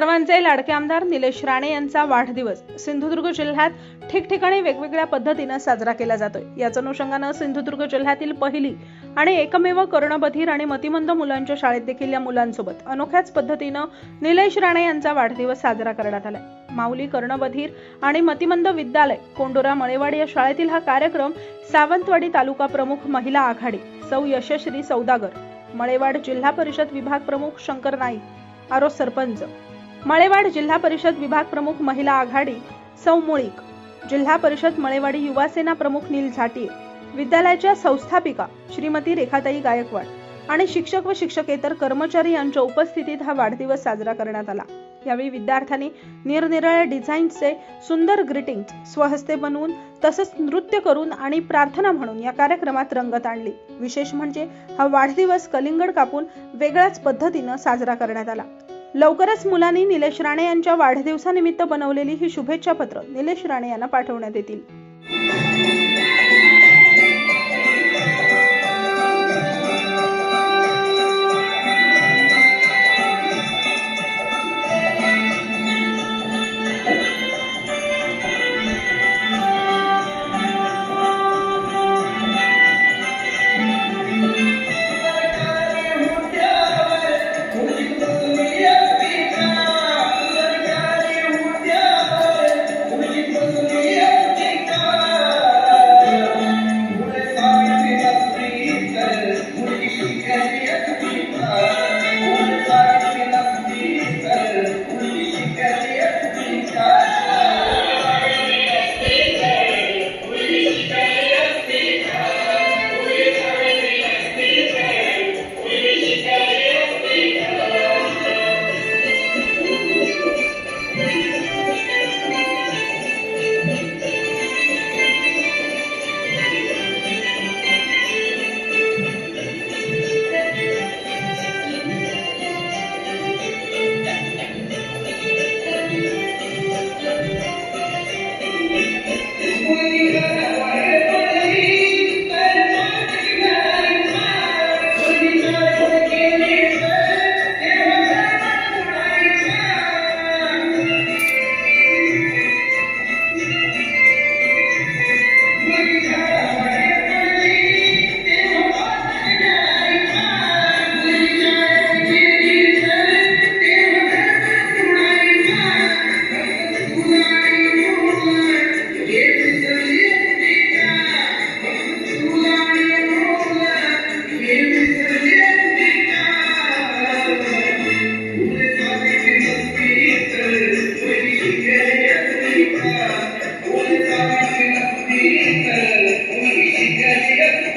सर्वांचे लाडके आमदार निलेश राणे यांचा वाढदिवस. सिंधुदुर्ग जिल्ह्यात ठिकठिकाणी वेगवेगळ्या पद्धतीनं साजरा केला जातोय. याच अनुषंगानं सिंधुदुर्ग जिल्ह्यातील पहिली आणि एकमेव कर्णबधीर आणि मतिमंद मुलांच्या शाळेत देखील या मुलांसोबत अनोख्याच पद्धतीनं निलेश राणे यांचा वाढदिवस साजरा करण्यात आलाय. माऊली कर्णबधीर आणि मतिमंद विद्यालय कोंडोरा मळेवाडी या शाळेतील हा कार्यक्रम सावंतवाडी तालुका प्रमुख महिला आघाडी सौ यशश्री सौदागर मळेवाड जिल्हा परिषद विभाग प्रमुख शंकर नाईक आरो सरपंच मळेवाड जिल्हा परिषद विभाग प्रमुख महिला आघाडी सौ मुळीक जिल्हा परिषद मळेवाडी युवासेना प्रमुख नील झाटी विद्यालयाच्या संस्थापिका श्रीमती रेखाताई गायकवाड आणि शिक्षक व शिक्षकेतर कर्मचारी यांच्या उपस्थितीत हा वाढदिवस साजरा करण्यात आला. यावेळी विद्यार्थ्यांनी निरनिराळ्या डिझाईन्सचे सुंदर ग्रीटिंग स्वहस्ते बनवून तसंच नृत्य करून आणि प्रार्थना म्हणून या कार्यक्रमात रंगत आणली. विशेष म्हणजे हा वाढदिवस कलिंगड कापून वेगळ्याच पद्धतीनं साजरा करण्यात आला. लवकरच मुलांनी निलेश राणे यांच्या वाढदिवसानिमित्त बनवलेली ही शुभेच्छा पत्र निलेश राणे यांना पाठवण्यात येतील.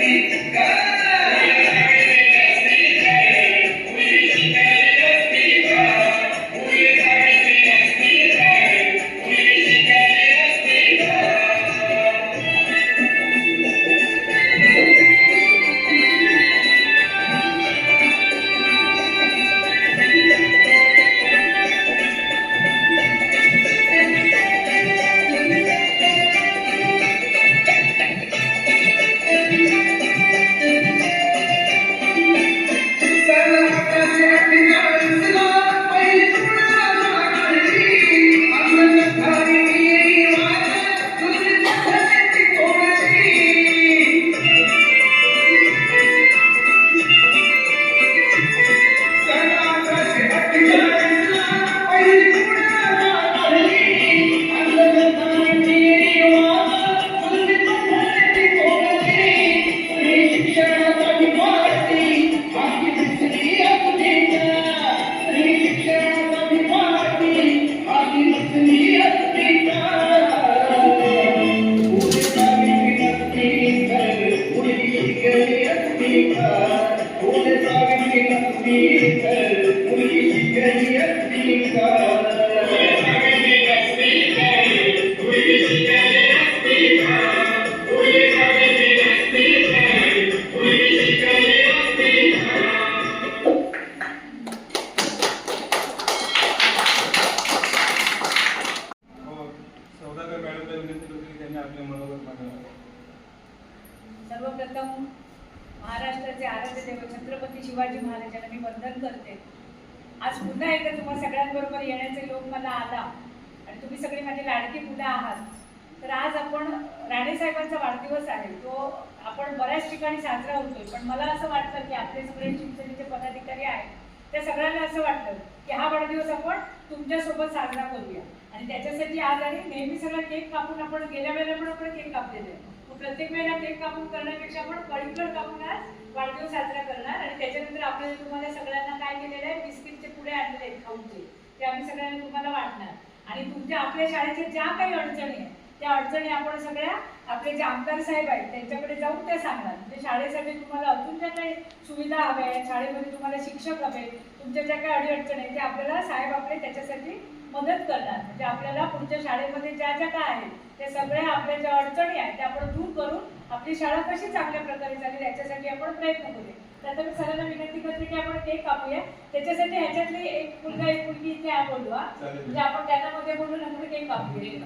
name of God. सौदागर मॅडमला विनंती त्यांनी आपल्या मनोगत मांडावे सर्वप्रथम महाराष्ट्राचे आराध्य देव छत्रपती शिवाजी महाराजांना मी वंदन करते. आज पुन्हा एकदा तुम्हा सगळ्यांबरोबर येण्याचे लोक मला आला आणि तुम्ही सगळी माझी लाडकी मुलं आहात. तर आज आपण राणे साहेबांचा वाढदिवस आहे. तो आपण बऱ्याच ठिकाणी साजरा होतोय. पण मला असं वाटतं की आपले सगळे शिवसेनेचे पदाधिकारी आहेत. त्या सगळ्यांना असं वाटलं की हा वाढदिवस आपण तुमच्यासोबत साजरा करूया. आणि त्याच्यासाठी आज आणि नेहमी सगळा केक कापून आपण गेल्या वेळेला पण आपण केक कापलेला आहे. प्रत्येक वेळेला केक कापून करण्यापेक्षा आपण कळीकर कापून आज वाढदिवस साजरा करणार. आणि त्याच्यानंतर आपल्याला तुम्हाला सगळ्यांना काय केलेलं आहे? बिस्किटचे पुढे आणलेले आहेत खाऊचे. ते आम्ही सगळ्यांना तुम्हाला वाटणार. आणि तुमच्या आपल्या शाळेच्या ज्या काही अडचणी आहेत त्या अडचणी आपण सगळ्या आपले जे आमदार साहेब आहेत त्यांच्याकडे जाऊन त्या सांगणार. म्हणजे शाळेसाठी तुम्हाला अजून ज्या काही सुविधा हव्या आहेत शाळेमध्ये तुम्हाला शिक्षक हवे तुमच्या ज्या काही अडीअडचणी आहेत त्या आपल्याला साहेब आपले त्याच्यासाठी मदत करणार. म्हणजे आपल्याला पुढच्या शाळेमध्ये ज्या ज्या काय आहेत त्या सगळ्या आपल्या ज्या अडचणी आहेत त्या आपण दूर करून आपली शाळा कशी चांगल्या प्रकारे चालेल याच्यासाठी आपण प्रयत्न करूया. तर आता मी सगळ्यांना विनंती करते की आपण केक कापूया. त्याच्यासाठी ह्याच्यातली एक मुलगा एक मुलगी इथे बोलवा. म्हणजे आपण त्यांना मध्ये बोलून आपण केक कापूया.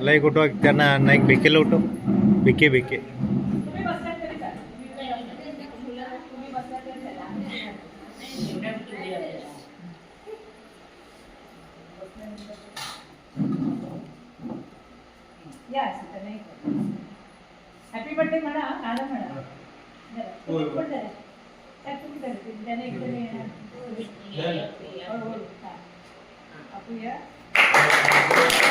लई कुठं त्यांना नाही भिकेला उठव भिके भिके. बसलात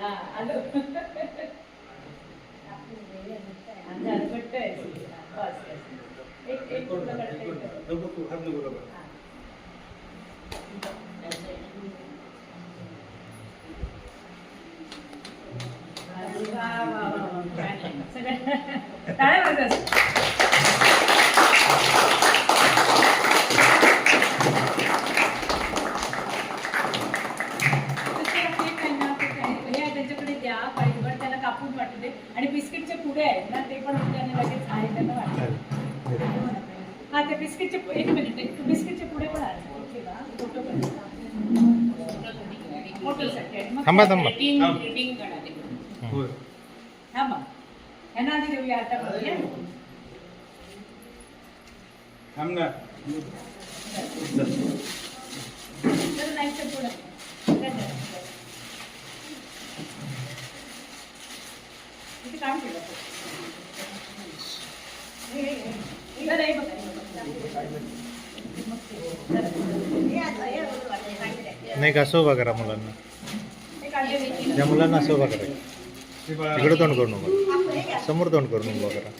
हा, आलो. घट्ट आहे. बस. एक एक पूर्ण करता. सगळ्या- हा ते बिस्किटचे एक मिनिट एक बिस्किटचे पुढे पण आहे ठेवा, फोटो पण फोटोसाठी आणि मग थांबा थांबा होय. थांबा ह्यांना आधी देऊया आता बघूया. थांब ना. तर नाही तर पुढं. काम केलं हे, हे, हे. हे बघा, हे नाही का? शोभा करा मुलांना. त्या मुलांना शोभा करा. तिकडे तोंड करून नका समोर तोंड करून उभा करा.